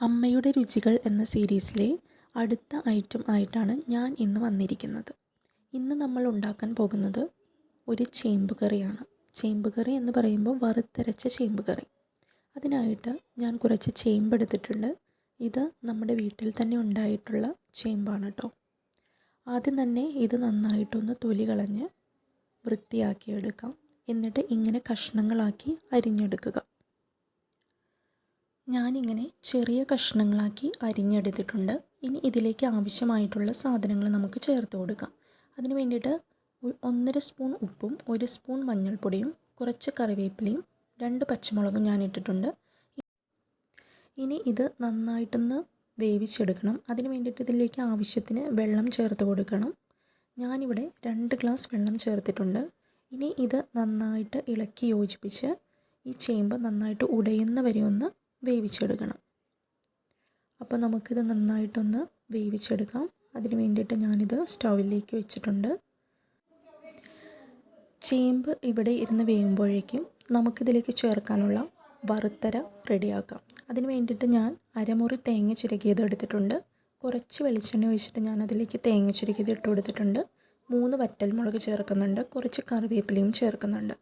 അമ്മയുടെ രുചികൾ എന്ന സീരീസിലെ അടുത്ത ഐറ്റം ആയിട്ടാണ് ഞാൻ ഇന്ന് വന്നിരിക്കുന്നത്. ഇന്ന് നമ്മൾ ഉണ്ടാക്കാൻ പോകുന്നത് ഒരു ചേമ്പ് കറിയാണ്. ചേമ്പ് കറി എന്ന് പറയുമ്പോൾ വറുത്തരച്ച ചേമ്പ് കറി. അതിനായിട്ട് ഞാൻ കുറച്ച് ചേമ്പ് എടുത്തിട്ടുണ്ട്. ഇത് നമ്മുടെ വീട്ടിൽ തന്നെ ഉണ്ടായിട്ടുള്ള ചേമ്പാണ് കേട്ടോ ആദ്യം തന്നെ ഇത് നന്നായിട്ടൊന്ന് തൊലി കളഞ്ഞ് വൃത്തിയാക്കിയെടുക്കാം. എന്നിട്ട് ഇങ്ങനെ കഷ്ണങ്ങളാക്കി അരിഞ്ഞെടുക്കുക. ഞാനിങ്ങനെ ചെറിയ കഷ്ണങ്ങളാക്കി അരിഞ്ഞെടുത്തിട്ടുണ്ട്. ഇനി ഇതിലേക്ക് ആവശ്യമായിട്ടുള്ള സാധനങ്ങൾ നമുക്ക് ചേർത്ത് കൊടുക്കാം. അതിന് വേണ്ടിയിട്ട് ഒന്നര സ്പൂൺ ഉപ്പും ഒരു സ്പൂൺ മഞ്ഞൾപ്പൊടിയും കുറച്ച് കറിവേപ്പിലയും രണ്ട് പച്ചമുളകും ഞാൻ ഇട്ടിട്ടുണ്ട് ഇനി ഇത് നന്നായിട്ടൊന്ന് വേവിച്ചെടുക്കണം. അതിന് വേണ്ടിയിട്ട് ഇതിലേക്ക് ആവശ്യത്തിന് വെള്ളം ചേർത്ത് കൊടുക്കണം. ഞാനിവിടെ രണ്ട് ഗ്ലാസ് വെള്ളം ചേർത്തിട്ടുണ്ട്. ഇനി ഇത് നന്നായിട്ട് ഇളക്കി യോജിപ്പിച്ച് ഈ ചേമ്പ് നന്നായിട്ട് ഉടയുന്ന വരെ ഒന്ന് വേവിച്ചെടുക്കണം. അപ്പോൾ നമുക്കിത് നന്നായിട്ടൊന്ന് വേവിച്ചെടുക്കാം. അതിന് വേണ്ടിയിട്ട് ഞാനിത് സ്റ്റൗവിലേക്ക് വെച്ചിട്ടുണ്ട്. ചേമ്പ് ഇവിടെ ഇരുന്ന് വേകുമ്പോഴേക്കും നമുക്കിതിലേക്ക് ചേർക്കാനുള്ള വറുത്തര റെഡിയാക്കാം. അതിന് വേണ്ടിയിട്ട് ഞാൻ അരമുറി തേങ്ങ ചിരകിയത് എടുത്തിട്ടുണ്ട്. കുറച്ച് വെളിച്ചെണ്ണ ഒഴിച്ചിട്ട് ഞാൻ അതിലേക്ക് തേങ്ങ ചിരകിയത് ഇട്ട് കൊടുത്തിട്ടുണ്ട്. മൂന്ന് വറ്റൽമുളക് ചേർക്കുന്നുണ്ട്. കുറച്ച് കറിവേപ്പിലയും ചേർക്കുന്നുണ്ട്.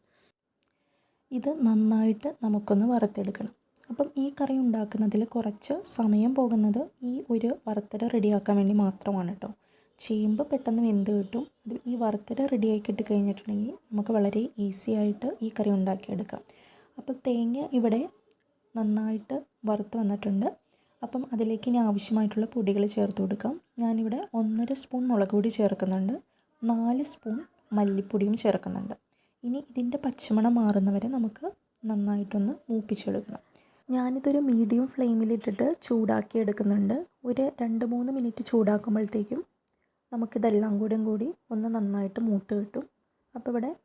ഇത് നന്നായിട്ട് നമുക്കൊന്ന് വറുത്തെടുക്കണം. അപ്പം ഈ കറി ഉണ്ടാക്കുന്നതിൽ കുറച്ച് സമയം പോകുന്നത് ഈ ഒരു വറുത്തര റെഡിയാക്കാൻ വേണ്ടി മാത്രമാണ് കേട്ടോ. ചേമ്പ് പെട്ടെന്ന് വെന്ത് കിട്ടും. അത് ഈ വറുത്തര റെഡിയായി കിട്ടി കഴിഞ്ഞിട്ടുണ്ടെങ്കിൽ നമുക്ക് വളരെ ഈസി ആയിട്ട് ഈ കറി ഉണ്ടാക്കിയെടുക്കാം. അപ്പം തേങ്ങ ഇവിടെ നന്നായിട്ട് വറുത്ത് വന്നിട്ടുണ്ട്. അപ്പം അതിലേക്ക് ഇനി ആവശ്യമായിട്ടുള്ള പൊടികൾ ചേർത്ത് കൊടുക്കാം. ഞാനിവിടെ ഒന്നര സ്പൂൺ മുളക് പൊടി ചേർക്കുന്നുണ്ട്. നാല് സ്പൂൺ മല്ലിപ്പൊടിയും ചേർക്കുന്നുണ്ട്. ഇനി ഇതിന്റെ പച്ചമണം മാറുന്നവരെ നമുക്ക് നന്നായിട്ടൊന്ന് മൂപ്പിച്ചെടുക്കണം. ഞാനിതൊരു മീഡിയം ഫ്ലെയിമിലിട്ടിട്ട് ചൂടാക്കി എടുക്കുന്നുണ്ട്. ഒരു രണ്ട് മൂന്ന് മിനിറ്റ് ചൂടാക്കുമ്പോഴത്തേക്കും നമുക്കിതെല്ലാം കൂടെയും കൂടി ഒന്ന് നന്നായിട്ട് മൂത്ത് കിട്ടും. അപ്പോൾ ഇവിടെ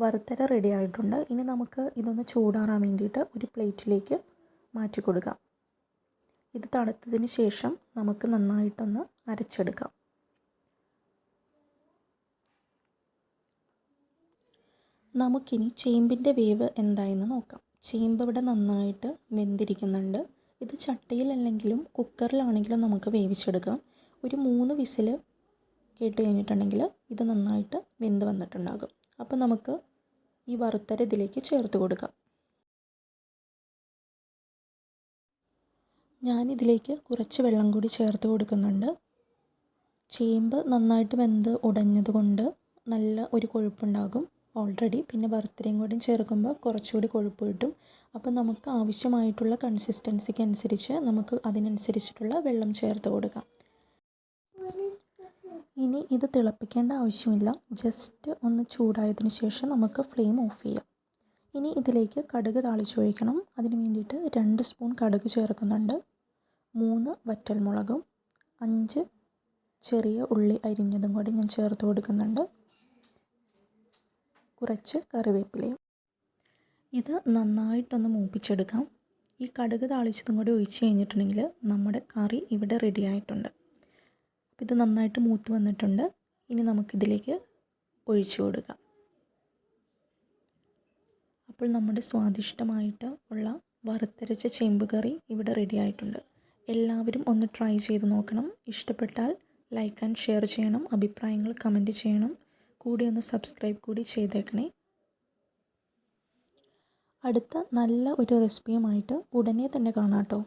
വറുത്തര റെഡി ആയിട്ടുണ്ട്. ഇനി നമുക്ക് ഇതൊന്ന് ചൂടാറാൻ വേണ്ടിയിട്ട് ഒരു പ്ലേറ്റിലേക്ക് മാറ്റി കൊടുക്കാം. ഇത് തണുത്തതിന് ശേഷം നമുക്ക് നന്നായിട്ടൊന്ന് അരച്ചെടുക്കാം. നമുക്കിനി ചേമ്പിന്റെ വേവ് എന്തായെന്ന് നോക്കാം. ചേമ്പ് ഇവിടെ നന്നായിട്ട് വെന്തിരിക്കുന്നുണ്ട്. ഇത് ചട്ടിയിലല്ലെങ്കിലും കുക്കറിലാണെങ്കിലും നമുക്ക് വേവിച്ചെടുക്കാം. ഒരു മൂന്ന് വിസിൽ കേട്ട് കഴിഞ്ഞിട്ടുണ്ടെങ്കിൽ ഇത് നന്നായിട്ട് വെന്ത് വന്നിട്ടുണ്ടാകും. അപ്പോൾ നമുക്ക് ഈ വറുത്തര ഇതിലേക്ക് ചേർത്ത് കൊടുക്കാം. ഞാനിതിലേക്ക് കുറച്ച് വെള്ളം കൂടി ചേർത്ത് കൊടുക്കുന്നുണ്ട്. ചേമ്പ് നന്നായിട്ട് വെന്ത് ഉടഞ്ഞത് കൊണ്ട് നല്ല ഒരു കൊഴുപ്പുണ്ടാകും. ഓൾറെഡി പിന്നെ ബർത്ത്ഡേയും കൂടി ചേർക്കുമ്പോൾ കുറച്ചുകൂടി കൊഴുപ്പ് കിട്ടും. അപ്പോൾ നമുക്ക് ആവശ്യമായിട്ടുള്ള കൺസിസ്റ്റൻസിക്ക് അനുസരിച്ച് നമുക്ക് അതിനനുസരിച്ചിട്ടുള്ള വെള്ളം ചേർത്ത് കൊടുക്കാം. ഇനി ഇത് തിളപ്പിക്കേണ്ട ആവശ്യമില്ല. ജസ്റ്റ് ഒന്ന് ചൂടായതിനു ശേഷം നമുക്ക് ഫ്ലെയിം ഓഫ് ചെയ്യാം. ഇനി ഇതിലേക്ക് കടുക് താളിച്ചൊഴിക്കണം. അതിന് വേണ്ടിയിട്ട് രണ്ട് സ്പൂൺ കടുക് ചേർക്കുന്നുണ്ട്. മൂന്ന് വറ്റൽമുളകും അഞ്ച് ചെറിയ ഉള്ളി അരിഞ്ഞതും കൂടി ഞാൻ ചേർത്ത് കൊടുക്കുന്നുണ്ട്. കുറച്ച് കറിവേപ്പിലയും. ഇത് നന്നായിട്ടൊന്ന് മൂപ്പിച്ചെടുക്കാം. ഈ കടുക് താളിച്ചതും കൂടി ഒഴിച്ച് കഴിഞ്ഞിട്ടുണ്ടെങ്കിൽ നമ്മുടെ കറി ഇവിടെ റെഡി ആയിട്ടുണ്ട്. ഇത് നന്നായിട്ട് മൂത്ത് വന്നിട്ടുണ്ട്. ഇനി നമുക്കിതിലേക്ക് ഒഴിച്ചു കൊടുക്കാം. അപ്പോൾ നമ്മുടെ സ്വാദിഷ്ടമായിട്ട് ഉള്ള വറുത്തരച്ച ചേമ്പ് കറി ഇവിടെ റെഡി ആയിട്ടുണ്ട്. എല്ലാവരും ഒന്ന് ട്രൈ ചെയ്ത് നോക്കണം. ഇഷ്ടപ്പെട്ടാൽ ലൈക്ക് ആൻഡ് ഷെയർ ചെയ്യണം. അഭിപ്രായങ്ങൾ കമന്റ് ചെയ്യണം. കൂടി ഒന്ന് സബ്സ്ക്രൈബ് കൂടി ചെയ്തേക്കണേ. അടുത്ത നല്ല ഒരു റെസിപ്പിയുമായിട്ട് ഉടനെ തന്നെ കാണാം കേട്ടോ.